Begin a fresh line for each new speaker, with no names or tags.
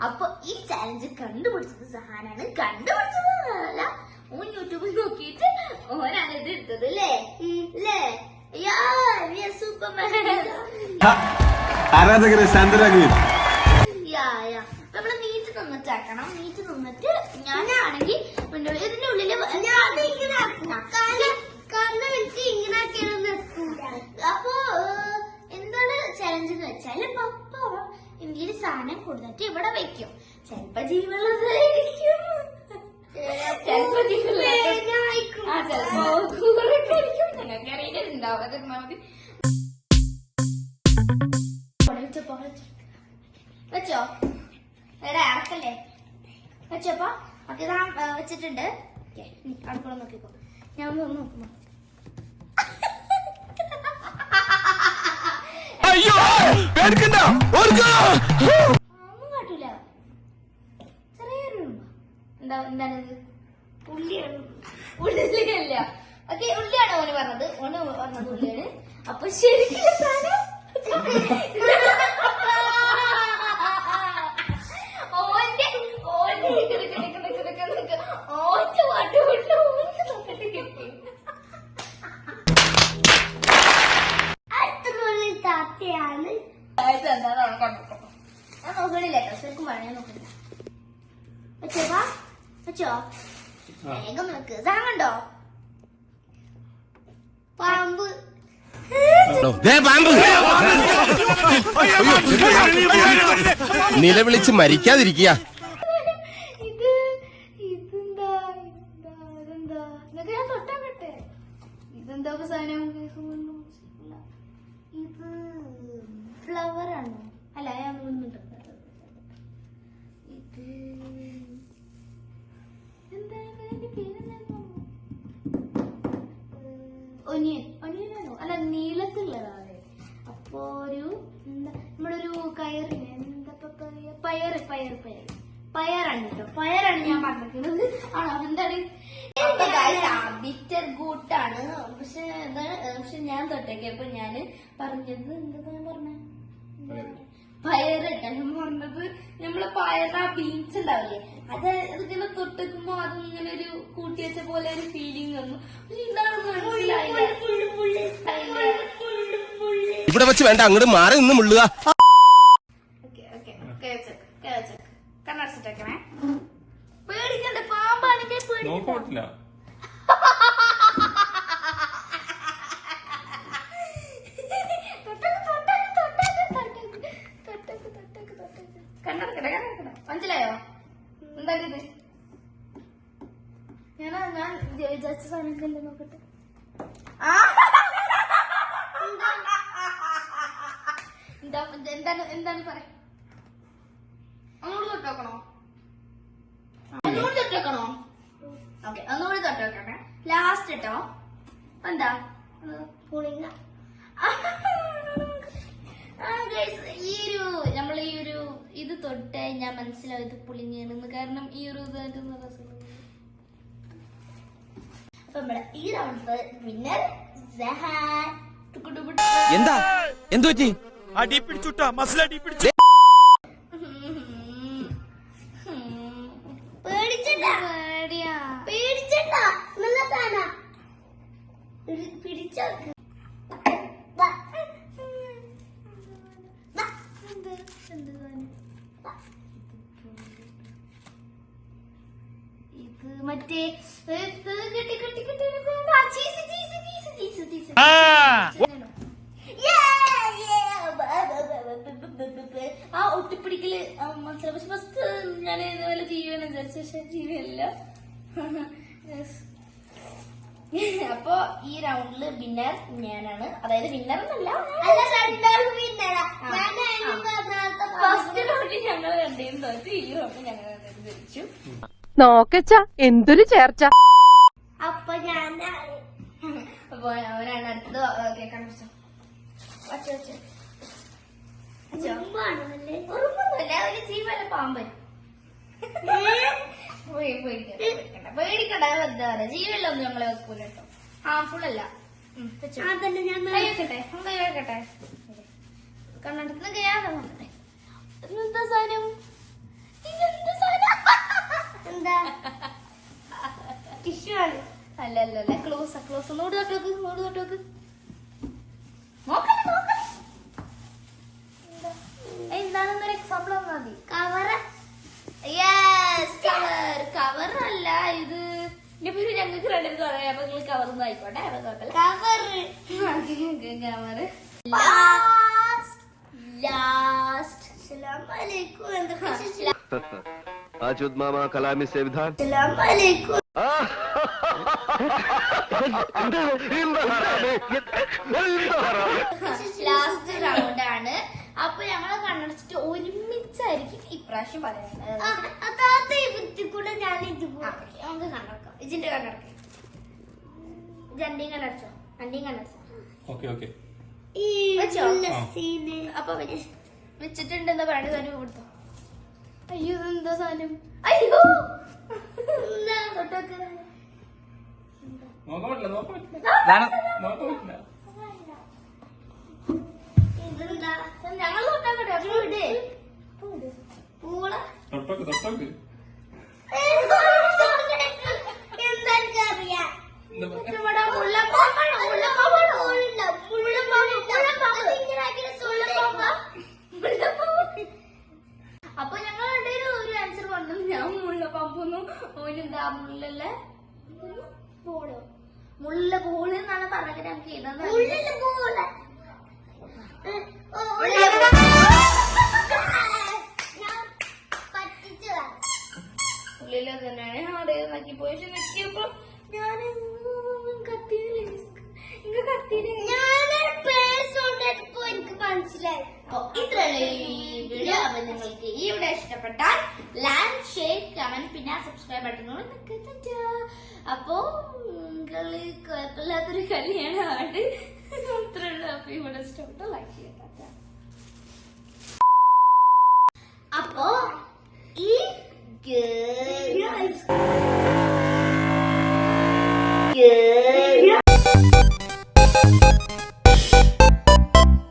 അപ്പൊ ഈ ചാലഞ്ച് കണ്ടുപിടിച്ചത് സഹാനാണ്. കണ്ടുപിടിച്ചത് അല്ല ഓൻ യൂട്യൂബിൽ നോക്കിയിട്ട് ഓനാണ് ഇത് എടുത്തത് അല്ലേ? അല്ലേ?
ആരാധകരെ
ശാന്തരാഗി നമ്മൾ നീറ്റ് നിന്നിട്ടാക്കണം നീറ്റ് നിന്നിട്ട് ഞാനാണെങ്കിൽ ഇതിന്റെ ഉള്ളിൽ ഞാൻ ഇങ്ങനെ ഇങ്ങനെ ആക്കിയാലൊന്നും എത്തൂല ഇന്ത്യയിൽ സാധനം കൊടുത്തിട്ട് ഇവിടെ വെക്കും. ചെലപ്പോ ജീവനുള്ളതായിരിക്കും ചെലപ്പോ ജീവനുള്ളതായിരിക്കും. ആ, ചെലപ്പോ കൂറൊക്കെ ആയിരിക്കും. ഞങ്ങൾക്ക് അറിയില്ല ഉണ്ടാവാതിരുന്നാ മതി. വെച്ചോ? എടാ ഇറക്കല്ലേ? വെച്ചോപ്പാ ഓക്കെ വെച്ചിട്ടുണ്ട് അടുക്കള നോക്കിക്കോ. ഞാൻ ഒന്ന് നോക്കുമ്പോ.
അയ്യോ! പേടിക്കണ്ട.
കാട്ടൂല. ചെറിയൊരു. എന്താ എന്താണിത്? ഉള്ളിയാണ്. ഉള്ളിയല്ല. ഓക്കെ ഉള്ളിയാണ് ഓന് പറഞ്ഞത്. ഓന് പറഞ്ഞത് ഉള്ളിയാണ്. അപ്പൊ ശരിക്കും അത് ഉണക്കാൻ നോക്കണം ഞാൻ നോക്കണില്ല കേട്ടോ ശരിക്കും പറയാൻ നോക്കില്ല വെച്ചോപ്പാ വെച്ചോ വേഗം നോക്ക് സാങ്ങണ്ടോ പാമ്പ്
നിലവിളിച്ച് മരിക്കാതിരിക്കുക
പയർ പയർ പയർ ആണ് കേട്ടോ ആണ് ഞാൻ പറഞ്ഞിരിക്കുന്നത് ആണോ? എന്താണ്? ബിറ്റർ ഗൂട്ടാണ് പക്ഷെ പക്ഷെ ഞാൻ തൊട്ടേക്കപ്പോ ഞാൻ പറഞ്ഞത് എന്താ ഞാൻ പറഞ്ഞ? പയറിട്ടാ ഞാൻ പറഞ്ഞത് നമ്മൾ പയറ ബീൻസ് ഉണ്ടാവില്ലേ? അത് അതിങ്ങനെ തൊട്ടിക്കുമ്പോ അതിങ്ങനെ ഒരു കൂട്ടി വെച്ച പോലെ ഒരു ഫീലിംഗ് വന്നു. പക്ഷെ ഇതാണെന്ന് മനസ്സിലായില്ല.
ഇവിടെ വെച്ച് വേണ്ട അങ്ങോട്ട് മാറി നിന്ന് മുള്ളുക.
പാമ്പാണെങ്കിൽ മനസ്സിലായോ എന്താണിത്? ഞാൻ ഞാൻ വിചാരിച്ച സാധനങ്ങളല്ലേ നോക്കട്ടെ. എന്താണ് എന്താണ് പറയാ ഒന്നുകൂടി തൊട്ടേക്കണോ ഒന്നുകൂടി തൊട്ടേക്കണോ ഓക്കെ ഒന്നുകൂടി തൊട്ടേക്കണേ ലാസ്റ്റ് കേട്ടോ എന്താ? പുളിങ്ങ ഈ ഒരു നമ്മൾ ഈ ഒരു ഇത് തൊട്ട് ഞാൻ മനസ്സിലാവും ഇത് പുളിങ്ങാണെന്ന്. കാരണം ഈ ഒരു ഇതായിട്ട്. അപ്പൊ നമ്മുടെ ഈ റൗണ്ട് വിന്നർ.
എന്താ? എന്തു പറ്റി?
അടി പിടിച്ചുട്ടാ മസിലടി പിടിച്ചു.
പേടിയാ പേടിച്ചണ്ട നല്ലതാനാ പിടിച്ചോ മറ്റേ കെട്ടി കെട്ടി കെട്ടി cheese cheese cheese cheese cheese ആ ഒട്ടിപ്പിടിക്കൽ മനസ്സിലായി പക്ഷെ ഫസ്റ്റ് ഞാൻ ഇതുപോലെ ജീവൻ വിചാരിച്ചു. പക്ഷെ ജീവനല്ല അപ്പൊ ഈ റൗണ്ടിൽ വിന്നർ ഞാനാണ്. അതായത് വിന്നർ എന്നല്ല ഫസ്റ്റ് റൗണ്ടിൽ ഞങ്ങൾ രണ്ടേയും തോറ്റു. ഈ റൗണ്ടിൽ ഞങ്ങൾ രണ്ടേയും ജയിച്ചു.
നോക്കച്ച എന്തൊരു ചേർച്ച.
അപ്പൊ ഞാൻ അപ്പൊ അവനാണ് അടുത്തത് കേൾക്കാൻ പറ്റും ഉറുമ്പൊന്നുമല്ല ഒരു പാമ്പൻ പേടിക്കണ്ട പേടിക്കണ്ട. പറയാ? ജീവനൊന്നും ഞങ്ങളെ വെക്കൂല കേട്ടോ. ഹാർംഫുൾ അല്ല. കയ്യാതെ നോക്കട്ടെ സാധനം? ഇതെന്താ സാധനം? എന്താ? ടിഷ്യൂ ആണ്. അല്ല അല്ല അല്ല ക്ലോസ് ക്ലോസ്. ഒന്നുകൂടി തൊട്ട് നോക്ക് ഒന്നുകൂടി തൊട്ട് നോക്ക്. നോക്കല്ലേ നോക്കല്ലേ എന്താണെന്നൊരു എക്സാമ്പിൾ മതി. കവർ യെസ് കവർ കവർ അല്ല ഇത് എന്റെ പേര് ഞങ്ങൾക്ക് രണ്ടുപേർക്ക് പറയാം. അപ്പൊ നിങ്ങൾ കവർ ഒന്നും ആയിക്കോട്ടെ. കവർ കവർ ലാസ്റ്റ്
ആജുദ് മാമ കലാമി സേവിധാൻ.
ലാസ്റ്റ് റൗണ്ട് ആണ്. അപ്പൊ ഞങ്ങൾ കണ്ണടച്ചിട്ട് ഒരുമിച്ചായിരിക്കും ഇപ്രാവശ്യം പറയുന്നത് നമുക്ക് കണ്ണടക്കാം. ഇതിന്റെ കണ്ണടക്കാം. രണ്ടിയും കണ്ണടച്ചോ? രണ്ടിയും കണ്ണടച്ചോ?
ഓക്കെ
അപ്പൊ വെച്ചിട്ടുണ്ട് എന്താ പറയുന്നത് സാധനം കൊടുത്തോ. അയ്യോ എന്താ സാധനം? അയ്യോ! തൊട്ടൊക്കെ.
നോക്കാൻ പറ്റില്ല നോക്കാൻ പറ്റില്ല. നോക്കാൻ പറ്റില്ല.
അപ്പൊ ഞങ്ങൾ രണ്ടുപേരും ഒരു ആൻസർ പറഞ്ഞു. ഞാൻ മുള്ളപ്പാമ്പൊന്നും ഓനെന്താ മുള്ളല്ലേ? മുള്ള പൂൾ. എന്നാണ് പറഞ്ഞത്. നമുക്ക് എഴുതുന്നത് അപ്പോൾ ഇത്രയുള്ള ഈ വീഡിയോ അപ്പം നിങ്ങൾക്ക് ഈ വീഡിയോ ഇഷ്ടപ്പെട്ടാൽ ലൈക്ക് ഷെയർ കമന്റ് പിന്നെ സബ്സ്ക്രൈബ് ബട്ടണോട് നിൽക്കുക അപ്പോൾ കളി കുഴപ്പമില്ലാത്തൊരു കളിയാണ് ആണ്ട് അത്രയുള്ള അപ്പം ഇവിടെ ഇഷ്ടപ്പെട്ട ലൈക്ക് ചെയ്യാത്ത അപ്പോ ഈ good. Good.